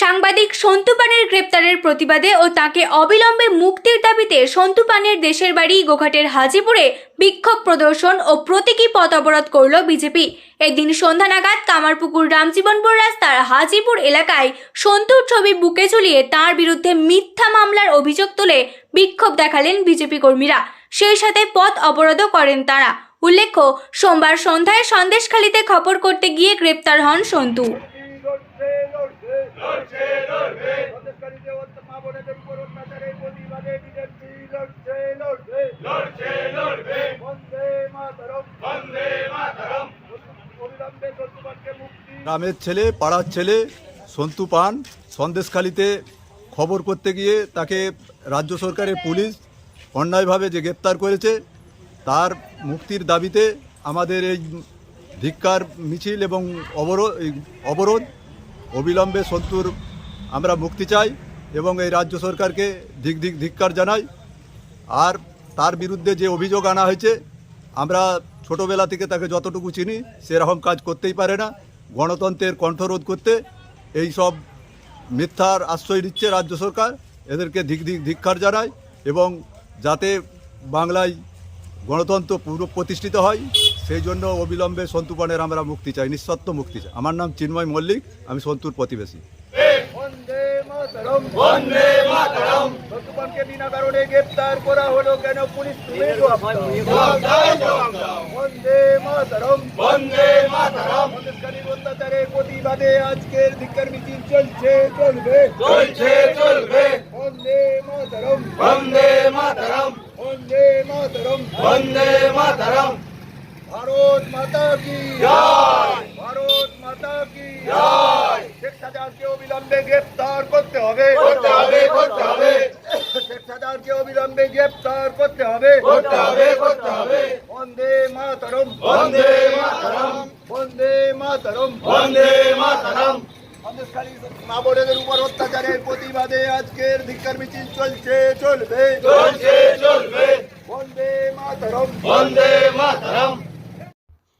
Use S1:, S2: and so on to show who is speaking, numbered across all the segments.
S1: সাংবাদিক সন্তু পানের গ্রেপ্তারের প্রতিবাদে ও তাকে অবিলম্বে মুক্তির দাবিতে সন্তু পানের দেশের বাড়ি গোঘাটের হাজিপুরে বিক্ষোভ প্রদর্শন ও প্রতীকী পথ অবরোধ করল বিজেপি। এদিন সন্ধ্যা নাগাদ কামারপুকুর রামজীবনপুর রাস্তার হাজিপুর এলাকায় সন্তুর ছবি বুকে ঝুলিয়ে তার বিরুদ্ধে মিথ্যা মামলার অভিযোগ তুলে বিক্ষোভ দেখালেন বিজেপি কর্মীরা। সেই সাথে পথ অবরোধও করেন তারা। উল্লেখ্য, সোমবার সন্ধ্যায় সন্দেশখালিতে খবর করতে গিয়ে গ্রেপ্তার হন সন্তু।
S2: লড়ছে লড়বে। সন্দেশকারীদের অত্য- মা বোনেদের উপর অত্যাচারের প্রতিবাদে বিজেপি লড়ছে লড়বে। লড়ছে লড়বে। বন্দে মাতরম। বন্দে মাতরম। অবিলম্বে চন্দ্রবানকে মুক্তি।
S3: গ্রামের ছেলে পাড়ার ছেলে সন্তু পান সন্দেশখালিতে খবর করতে গিয়ে তাকে রাজ্য সরকারের পুলিশ অন্যায়ভাবে যে গ্রেপ্তার করেছে তার মুক্তির দাবিতে আমাদের এই ধিক্কার মিছিল এবং অবরোধ এই অবরোধ অবিলম্বে সন্তুর আমরা মুক্তি চাই এবং এই রাজ্য সরকারকে ধিক ধিক ধিক্কার জানাই। আর তার বিরুদ্ধে যে অভিযোগ আনা হয়েছে, আমরা ছোটোবেলা থেকে তাকে যতটুকু চিনি, সেরকম কাজ করতেই পারে না। গণতন্ত্রের কণ্ঠরোধ করতে এই সব মিথ্যার আশ্রয় দিচ্ছে রাজ্য সরকার। এদেরকে ধিক ধিক ধিক্ষার জানায় এবং যাতে বাংলায় গণতন্ত্র পুরো প্রতিষ্ঠিত হয়। সেই জন্য অবিলম্বে সন্তুপানের আমরা মুক্তি চাই নিঃশর্ত মুক্তি চাই। আমার নাম চিন্ময় মল্লিক আমি সন্তুর প্রতিবেশী।
S2: গ্রেপ্তার করা হলো কেন পুলিশ প্রতিবাদে আজকের ধিক্কার মিছিল চলছে চলবে। চলছে চলবে। বন্দে মাতরম। বন্দে মাতরম বন্দে মাতরম বন্দে মাতরম ভারত মাতা কি? জয়! ভারত মাতা কি? জয়! শেখ সাজাদকে অবিলম্বে গ্রেফতার করতে হবে। করতে হবে করতে হবে। শেখ সাজাদকে অবিলম্বে গ্রেফতার করতে হবে। করতে হবে করতে হবে। বন্দে মাতরম। বন্দে মাতরম। বন্দে মাতরম। বন্দে মাতরম। মা বোনেদের উপর অত্যাচারের প্রতিবাদে আজকের ধিক্কার মিছিল চলছে চলবে। চলছে চলবে। বন্দে মাতরম। বন্দে মাতরম।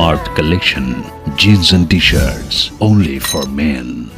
S4: Mart Collection Jeans and T-shirts only for men.